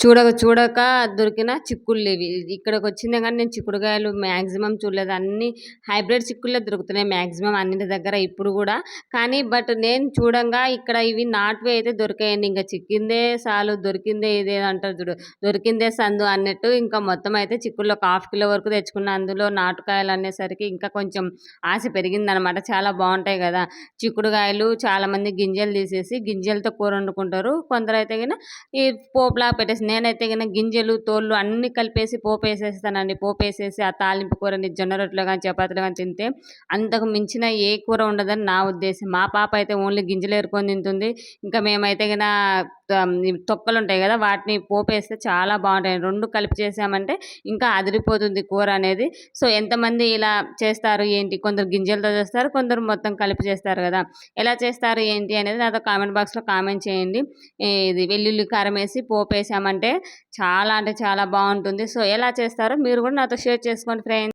చూడక చూడక దొరికిన చిక్కుళ్ళు ఇవి. ఇక్కడికి వచ్చిందే కానీ నేను చిక్కుడుకాయలు మ్యాక్సిమం చూడలేదు. అన్ని హైబ్రిడ్ చిక్కుళ్ళే దొరుకుతున్నాయి మ్యాక్సిమం అన్నింటి దగ్గర ఇప్పుడు కూడా. కానీ బట్ నేను చూడంగా ఇక్కడ ఇవి నాటువే అయితే దొరికాయండి. ఇంకా చిక్కిందే చాలు దొరికిందే ఇదే అంటారు చూడు. దొరికిందే సందు అన్నట్టు ఇంకా మొత్తం అయితే చిక్కుళ్ళు ఒక హాఫ్ కిలో వరకు తెచ్చుకున్న అందులో నాటుకాయలు అనేసరికి ఇంకా కొంచెం ఆశ పెరిగిందనమాట. చాలా బాగుంటాయి కదా. చిక్కుడుకాయలు చాలామంది గింజలు తీసేసి గింజలతో కూర వండుకుంటారు. కొందరు అయితే ఈ పోపులా పెట్టేసి నేనైతే కనుక గింజలు తోళ్ళు అన్ని కలిపేసి పోపు వేసేస్తానండి పోపు వేసేసి ఆ తాలింపు కూరని జొన్న రొట్టెలు కానీ చపాతీలు కానీ తింటే అంతకు మించిన ఏ కూర ఉండదని నా ఉద్దేశం. మా పాప అయితే ఓన్లీ గింజలు ఏరుకొని తింటుంది. ఇంకా మేమైతే కనుక తొక్కలు ఉంటాయి కదా వాటిని పోపు వేస్తే చాలా బాగుంటాయి. రెండు కలిపి చేసామంటే ఇంకా అదిరిపోతుంది కూర అనేది. సో ఎంతమంది ఇలా చేస్తారు ఏంటి? కొందరు గింజలతో చేస్తారు కొందరు మొత్తం కలిపి చేస్తారు కదా. ఎలా చేస్తారు ఏంటి అనేది నాతో కామెంట్ బాక్స్లో కామెంట్ చేయండి. ఇది వెల్లుల్లి కారం వేసి పోపు వేసామంటే చాలా అంటే చాలా బాగుంటుంది. సో ఎలా చేస్తారో మీరు కూడా నాతో షేర్ చేసుకోండి ఫ్రెండ్స్.